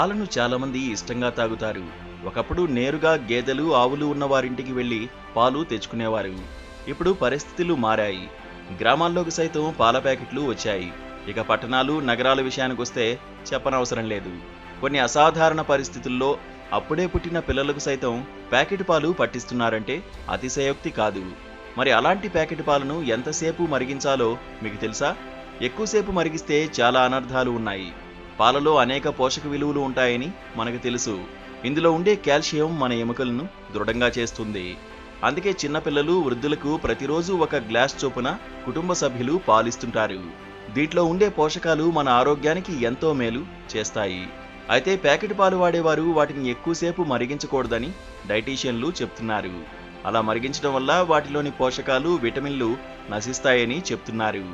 పాలను చాలామంది ఇష్టంగా తాగుతారు. ఒకప్పుడు నేరుగా గేదెలు ఆవులు ఉన్న వారింటికి వెళ్ళి పాలు తెచ్చుకునేవారు. ఇప్పుడు పరిస్థితులు మారాయి. గ్రామాల్లోకి సైతం పాల ప్యాకెట్లు వచ్చాయి. ఇక పట్టణాలు నగరాల విషయానికొస్తే చెప్పనవసరం లేదు. కొన్ని అసాధారణ పరిస్థితుల్లో అప్పుడే పుట్టిన పిల్లలకు సైతం ప్యాకెట్ పాలు పట్టిస్తున్నారంటే అతిశయోక్తి కాదు. మరి అలాంటి ప్యాకెట్ పాలను ఎంతసేపు మరిగించాలో మీకు తెలుసా? ఎక్కువసేపు మరిగిస్తే చాలా అనర్థాలు ఉన్నాయి. పాలలో అనేక పోషక విలువలు ఉంటాయని మనకు తెలుసు. ఇందులో ఉండే కాల్షియం మన ఎముకలను దృఢంగా చేస్తుంది. అందుకే చిన్నపిల్లలు వృద్ధులకు ప్రతిరోజు ఒక గ్లాస్ చొప్పున కుటుంబ సభ్యులు పాలిస్తుంటారు. దీంట్లో ఉండే పోషకాలు మన ఆరోగ్యానికి ఎంతో మేలు చేస్తాయి. అయితే ప్యాకెట్ పాలు వాడేవారు వాటిని ఎక్కువసేపు మరిగించకూడదని డైటీషియన్లు చెప్తున్నారు. అలా మరిగించడం వల్ల వాటిలోని పోషకాలు విటమిన్లు నశిస్తాయని చెప్తున్నారు.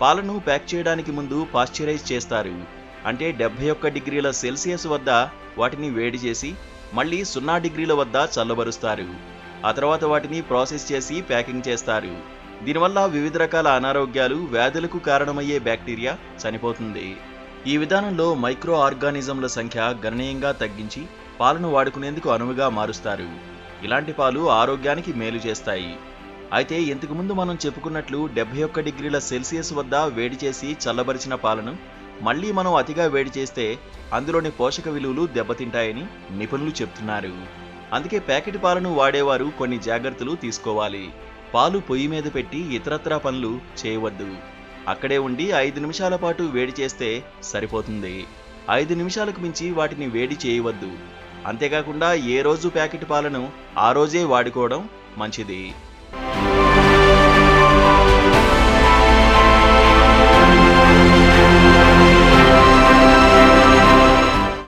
పాలను ప్యాక్ చేయడానికి ముందు పాశ్చరైజ్ చేస్తారు. అంటే డెబ్బై ఒక్క డిగ్రీల సెల్సియస్ వద్ద వాటిని వేడి చేసి మళ్ళీ సున్నా డిగ్రీల వద్ద చల్లబరుస్తారు. ఆ తర్వాత వాటిని ప్రాసెస్ చేసి ప్యాకింగ్ చేస్తారు. దీనివల్ల వివిధ రకాల అనారోగ్యాలు వ్యాధులకు కారణమయ్యే బ్యాక్టీరియా చనిపోతుంది. ఈ విధానంలో మైక్రో ఆర్గానిజంల సంఖ్య గణనీయంగా తగ్గించి పాలను వాడుకునేందుకు అనువుగా మారుస్తారు. ఇలాంటి పాలు ఆరోగ్యానికి మేలు చేస్తాయి. అయితే ఇంతకుముందు మనం చెప్పుకున్నట్లు డెబ్బై ఒక్క డిగ్రీల సెల్సియస్ వద్ద వేడి చేసి చల్లబరిచిన పాలను మళ్ళీ మనం అతిగా వేడి చేస్తే అందులోని పోషక విలువలు దెబ్బతింటాయని నిపుణులు చెప్తున్నారు. అందుకే ప్యాకెట్ పాలను వాడేవారు కొన్ని జాగ్రత్తలు తీసుకోవాలి. పాలు పొయ్యి మీద పెట్టి ఇతరత్రా పనులు చేయవద్దు. అక్కడే ఉండి ఐదు నిమిషాల పాటు వేడి చేస్తే సరిపోతుంది. ఐదు నిమిషాలకు మించి వాటిని వేడి చేయవద్దు. అంతేకాకుండా ఏ రోజు ప్యాకెట్ పాలను ఆ రోజే వాడుకోవడం మంచిది.